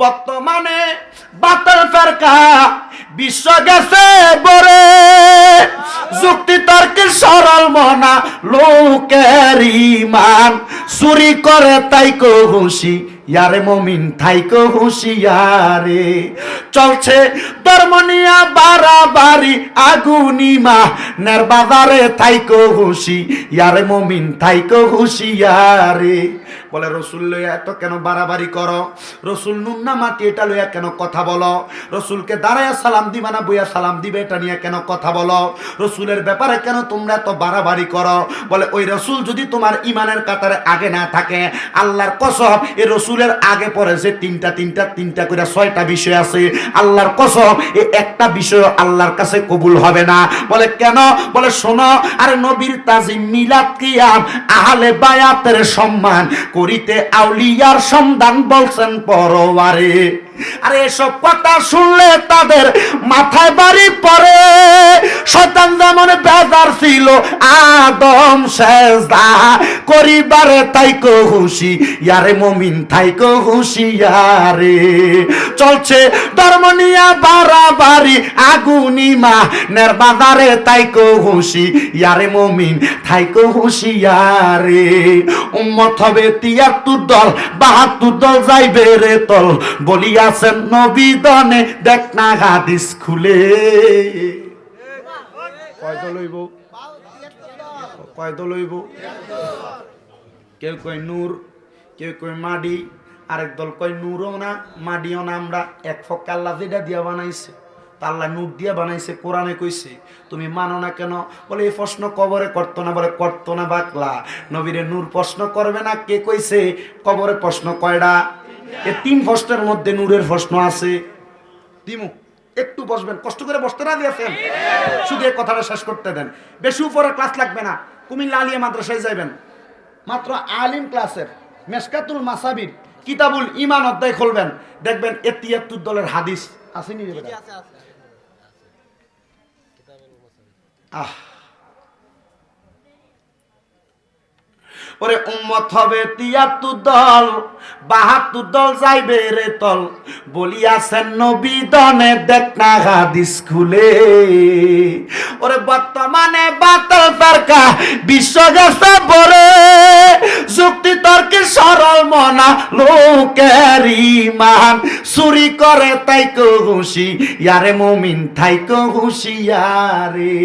বর্তমানে বাতল ফেরকা বিশ্ব গেছে বরে। যুক্তি তর্কের সরল মনা লোকের ইমান, চুরি করে তাই কো হুশি ইয়ারে মমিন, থাইকো হুশিয়ারে। চলছে ধর্মনিয়া বাড়াবাড়ি আগুনিমা নের বাজারে থাইকো হুশি, ইয়ারে মমিন, থাইকো হুশিয়ারে। বলে, রসুল লইয়া এত কেন বাড়াবাড়ি করো? রসুল নুন্না মাটি, এটা লইয়া কেন কথা বলো? রসুলকে দাঁড়াইয়া সালাম দিবা না, বইয়া সালাম দিবে, এটা নিয়ে কেন কথা বলো? রসুলের ব্যাপারে কেন তোমরা এত বাড়াবাড়ি করো? বলে, ওই রসুল যদি তোমার ইমানের কাতারে আগে না থাকে, আল্লাহর কসম এই রসুলের আগে পরে যে তিনটা তিনটা তিনটা করে ছয়টা বিষয় আছে, আল্লাহর কসম, এই একটা বিষয় আল্লাহর কাছে কবুল হবে না। বলে কেন? বলে শোনো, আরে নবীর তাজিম মিলাদ কিয়াম আহলে বায়াতের সম্মান করিতে আউলিয়ার সন্ধান বলছেন পরবারে আরে এসব কথা শুনলে তাদের মাথায় বাড়ি পরে শয়তান যেমন বেজার ছিল, আদম শেষদা করিবারে তাইকো হুশি, ইয়ারে মমিন থাইকো হুশি, ইয়ারে। চলছে ধর্ম নিয়া বাড়াবাড়ি আগুনিমা নের বাজারে তাইকো হুশি, ইয়ারে মমিন থাইকো হুশি, ইয়ারে। উম্মত হবে তিয়াত্তর দল, বাহাত্তর দল যাইবে রে তল বলিয়াছেন নবীদনে দেখ না হাদিস খুলে। কয় দল হইব? কয় দল হইব? কেউ কয় নূর, কেউ কয় মাডি, আরেক দল কয় নূরও না, মাডিও না আমরা। এক ফক আল্লাহ যেটা দিয়া বানাইছে আল্লাহ নূর দিয়া বানাইছে, কোরআনে কইছে। তুমি মানো না কেন? বলে, এই প্রশ্ন কবরে করতো না, বলে, করতো না বাকলা। নবীরে নূর প্রশ্ন করবে না, কে কইছে? কবরে প্রশ্ন কয়টা এ তিন প্রশ্নের মধ্যে নূরের প্রশ্ন আছে। দিমু একটু বসবেন কষ্ট করে বসতে না দিয়েছেন শুধু এই কথাটা শেষ করতে দেন। বেশি উপরে ক্লাস লাগবে না কুমিল্লা আলিয়া মাদ্রাসায় যাইবেন। মাত্র আলিম ক্লাসের মেসকাতুল মাসাবির কিতাবুল ইমান অধ্যায় খুলবেন। দেখবেন এ তিয়াত্তর দলের হাদিস। আসেনি রে আহ। ওরে উম্মত হবে তিয়াত্তর দল, বাহাত্তর দল যাইবে রে তল। বলিয়াছেন, নবী দনে দেখ না হাদিস খুলে। ওরে বর্তমানে বাতল তারকা বিশ্ব গেছে বরে যুক্তি তর্কে সরল মনা লোকের ইমান। চুরি করে তাই কো হুশি, ইয়ারে মমিন থাই কো হুশিয়ারে।